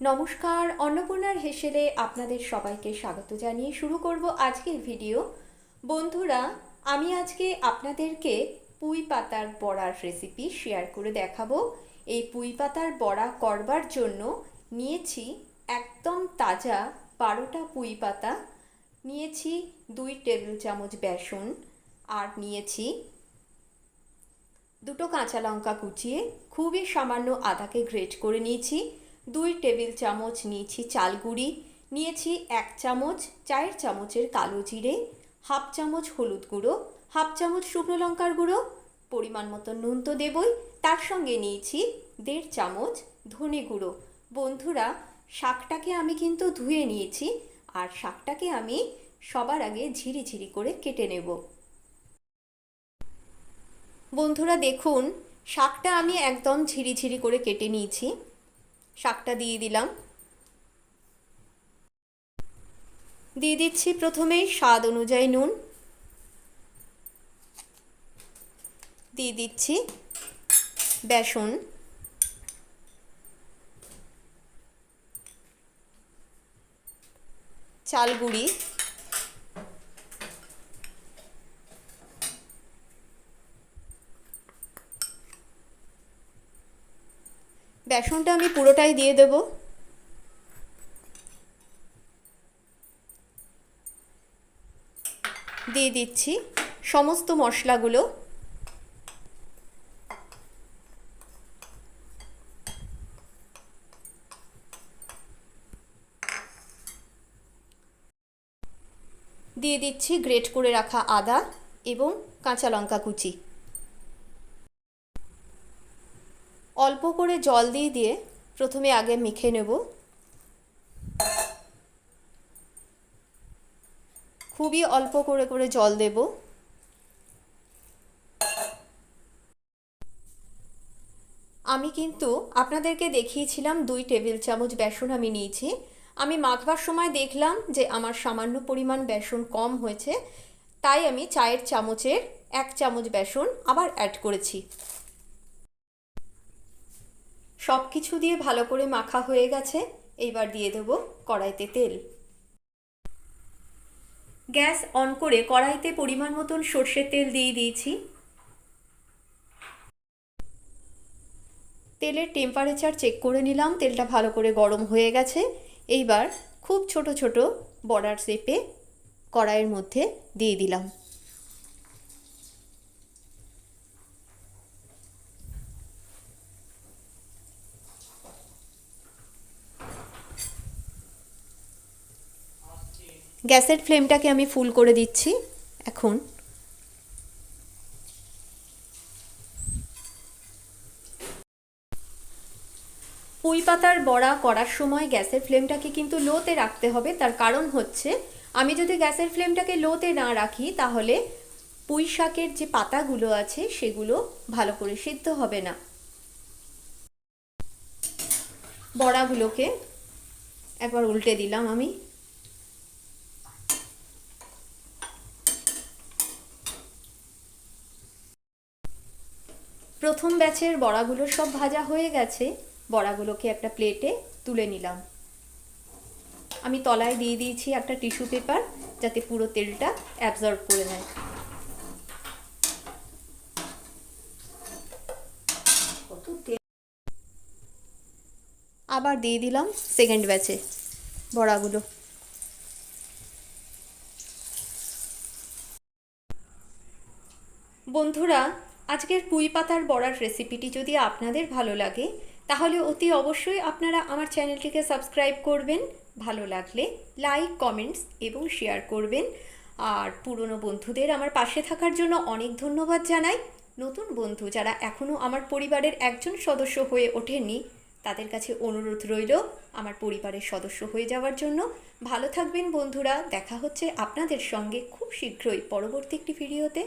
নমস্কার, অন্নপূর্ণার হেসেলে আপনাদের সবাইকে স্বাগত জানিয়ে শুরু করব আজকের ভিডিও। বন্ধুরা, আমি আজকে আপনাদেরকে পুঁই পাতার বড়ার রেসিপি শেয়ার করে দেখাবো। এই পুঁই পাতার বড়া করবার জন্য নিয়েছি একদম তাজা বারোটা পুঁই পাতা। নিয়েছি দুই টেবিল চামচ বেসন আর নিয়েছি দুটো কাঁচা লঙ্কা কুচিয়ে খুবই সামান্য আদাকে গ্রেট করে নিয়েছি। দুই টেবিল চামচ নিয়েছি চাল গুঁড়ি নিয়েছি এক চামচ চায়ের চামচের কালো জিরে, হাফ চামচ হলুদ গুঁড়ো, হাফ চামচ শুকনো লঙ্কার গুঁড়ো, পরিমাণ মতো নুন তো দেবই। তার সঙ্গে নিয়েছি দেড় চামচ ধনে গুঁড়ো। বন্ধুরা, শাকটাকে আমি কিন্তু ধুয়ে নিয়েছি আর শাকটাকে আমি সবার আগে ঝিরি ঝিরি করে কেটে নেব। বন্ধুরা, দেখুন, শাকটা আমি একদম ঝিরিঝিরি করে কেটে নিয়েছি। শাকটা দিয়ে দিলাম। দিয়ে দিচ্ছি প্রথমেই স্বাদ অনুযায়ী নুন। দিয়ে দিচ্ছি বেসন। চাল বেসনটা আমি পুরোটাই দিয়ে দেব। দিয়ে দিচ্ছি সমস্ত মশলাগুলো। দিয়ে দিচ্ছি গ্রেট করে রাখা আদা এবং কাঁচা লঙ্কা কুচি। অল্প করে জল দিয়ে দিয়ে প্রথমে আগে মেখে নেব। খুবই অল্প করে করে জল দেব। আমি কিন্তু আপনাদেরকে দেখিয়েছিলাম দুই টেবিল চামচ বেসন আমি নিয়েছি। আমি মাখবার সময় দেখলাম যে আমার সামান্য পরিমাণ বেসন কম হয়েছে, তাই আমি চায়ের চামচের এক চামচ বেসন আবার অ্যাড করেছি। সব কিছু দিয়ে ভালো করে মাখা হয়ে গেছে, এইবার দিয়ে দেবো কড়াইতে তেল। গ্যাস অন করে কড়াইতে পরিমাণ মতন সর্ষের তেল দিয়ে দিয়েছি। তেলের টেম্পারেচার চেক করে নিলাম, তেলটা ভালো করে গরম হয়ে গেছে। এইবার খুব ছোট ছোট বর্ডার শেপে কড়াইয়ের মধ্যে দিয়ে দিলাম। গ্যাসের ফ্লেমটাকে আমি ফুল করে দিচ্ছি, এখন। পুঁই পাতার বড়া করার সময় গ্যাসের ফ্লেমটাকে কিন্তু লোতে রাখতে হবে, তার কারণ হচ্ছে আমি যদি গ্যাসের ফ্লেমটাকে লোতে না রাখি, তাহলে পুঁই শাকের যে পাতাগুলো আছে, সেগুলো ভালো করে সিদ্ধ হবে না। বড়াগুলোকে একবার উল্টে দিলাম আমি। প্রথম ব্যাচের বড়াগুলো সব ভাজা হয়ে গেছে। বড়াগুলোকে একটা প্লেটে তুলে নিলাম। আমি তলায় দিয়ে দিয়েছি একটা টিস্যু পেপার যাতে পুরো তেলটা অ্যাবজর্ব করে নেয়। আবার দিয়ে দিলাম সেকেন্ড ব্যাচে বড়াগুলো। বন্ধুরা আজকের পুঁই পাতার বড়ার রেসিপিটি যদি আপনাদের ভালো লাগে, তাহলে অতি অবশ্যই আপনারা আমার চ্যানেলটিকে সাবস্ক্রাইব করবেন। ভালো লাগলে লাইক কমেন্টস এবং শেয়ার করবেন। আর পুরনো বন্ধুদের আমার পাশে থাকার জন্য অনেক ধন্যবাদ জানাই। নতুন বন্ধু যারা এখনও আমার পরিবারের একজন সদস্য হয়ে ওঠেননি, তাদের কাছে অনুরোধ রইল আমার পরিবারের সদস্য হয়ে যাওয়ার জন্য। ভালো থাকবেন বন্ধুরা, দেখা হচ্ছে আপনাদের সঙ্গে খুব শীঘ্রই পরবর্তী একটি ভিডিওতে